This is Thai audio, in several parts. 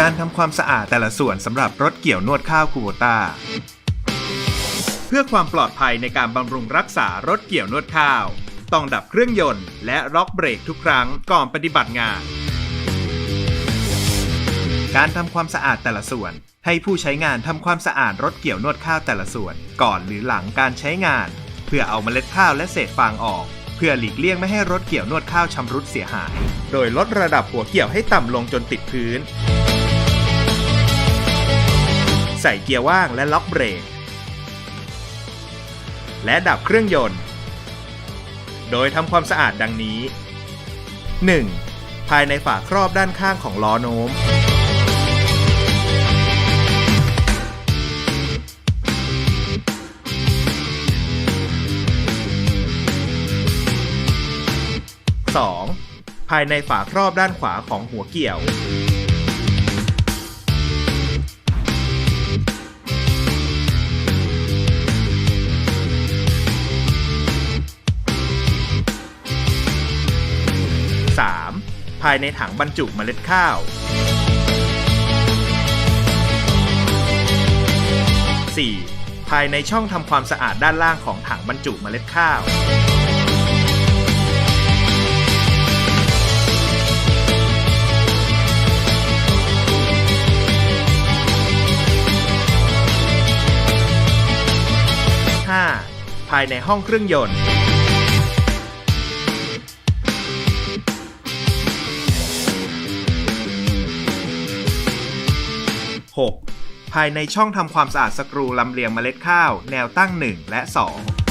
การทำความสะอาดแต่ละส่วนสำหรับรถเกี่ยวนวดข้าวคูโบต้าเพื่อความปลอดภัยในการบำรุงรักษารถเกี่ยวนวดข้าว ต้องดับเครื่องยนต์และล็อกเบรกทุกครั้งก่อนปฏิบัติงาน การทำความสะอาดแต่ละส่วน ให้ผู้ใช้งานทำความสะอาดรถเกี่ยวนวดข้าวแต่ละส่วน ก่อนหรือหลังการใช้งาน เพื่อเอาเมล็ดข้าวและเศษฟางออก เพื่อหลีกเลี่ยงไม่ให้รถเกี่ยวนวดข้าวชำรุดเสียหาย โดยลดระดับหัวเกี่ยวให้ต่ำลงจนติดพื้น ใส่เกียร์ว่างและล็อกเบรก และดับเครื่องยนต์ โดยทำความสะอาดดังนี้ 1. ภายในฝาครอบด้านข้างของล้อโน้ม 2. ภายในฝาครอบด้านขวาของหัวเกี่ยว ภายในถังบรรจุเมล็ดข้าว 4. ภายในช่องทำความสะอาดด้านล่างของถังบรรจุเมล็ดข้าว 5. ภายในห้องเครื่องยนต์ 6. ภายในช่องทำความสะอาดสกรูลำเลียงเมล็ดข้าว แนวตั้ง 1 และ 2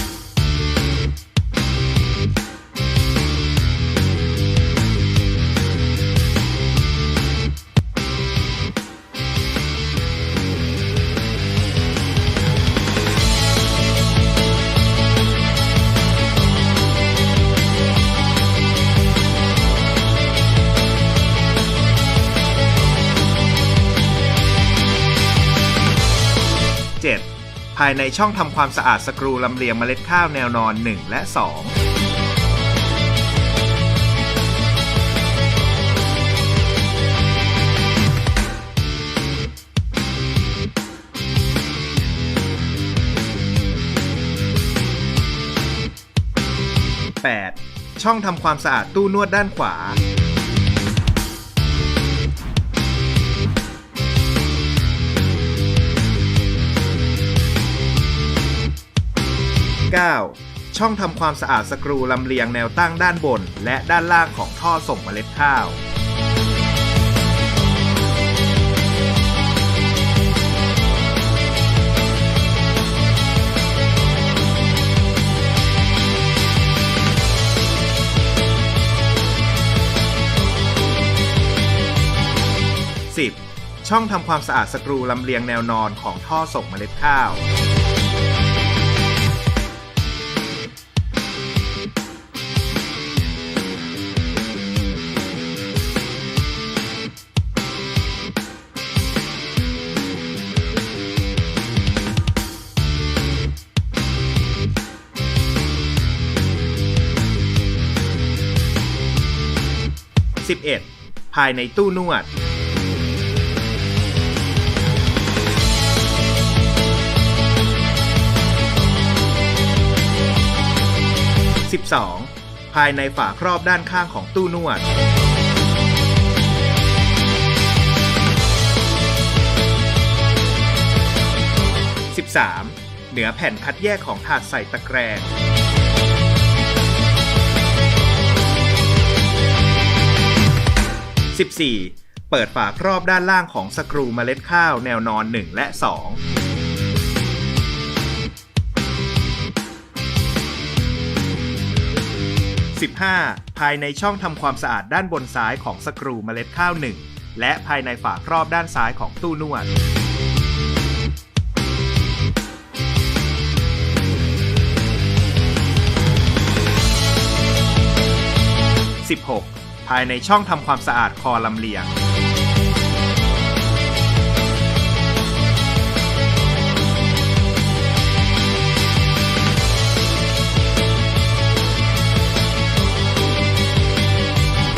ายในช่องทำความสะอาดสกรูลำเลียงเมล็ดข้าวแนวนอน 1 และ2 8. ช่องทำความสะอาดตู้นวดด้านขวา 9. ช่องทำความสะอาดสกรูลำเลียงแนวตั้งด้านบน และด้านล่างของท่อส่งเมล็ดข้าว 10. ช่องทำความสะอาดสกรูลำเลียงแนวนอนของท่อส่งเมล็ดข้าว 11. ภายในตู้นวด 12. ภายในฝาครอบด้านข้างของตู้นวด 13. เหนือแผ่นคัดแยกของถาดใส่ตะแกรง 14. เปิดฝาครอบด้านล่างของสกรูเมล็ดข้าวแนวนอน 1 และ 2 15. ภายในช่องทำความสะอาดด้านบนซ้ายของสกรูเมล็ดข้าว 1 และภายในฝาครอบด้านซ้ายของตู้นวด ภายในช่องทำความสะอาดคอลำเลียง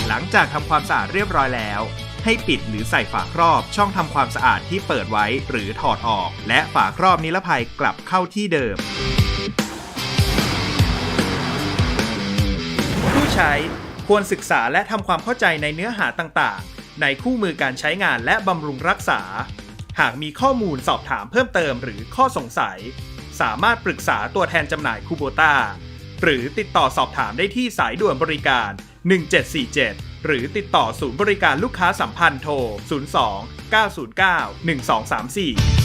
หลังจากทำความสะอาดเรียบร้อยแล้ว ให้ปิดหรือใส่ฝาครอบช่องทำความสะอาดที่เปิดไว้หรือถอดออก และฝาครอบนิรภัยกลับเข้าที่เดิม ผู้ใช้ ควรศึกษาและทำความเข้าใจในเนื้อหาต่างๆ ในคู่มือการใช้งานและบำรุงรักษา หากมีข้อมูลสอบถามเพิ่มเติมหรือข้อสงสัย สามารถปรึกษาตัวแทนจำหน่ายคูโบต้าหรือติดต่อสอบถามได้ที่สายด่วนบริการ 1747 หรือติดต่อศูนย์บริการลูกค้าสัมพันธ์โทร 02 909 1234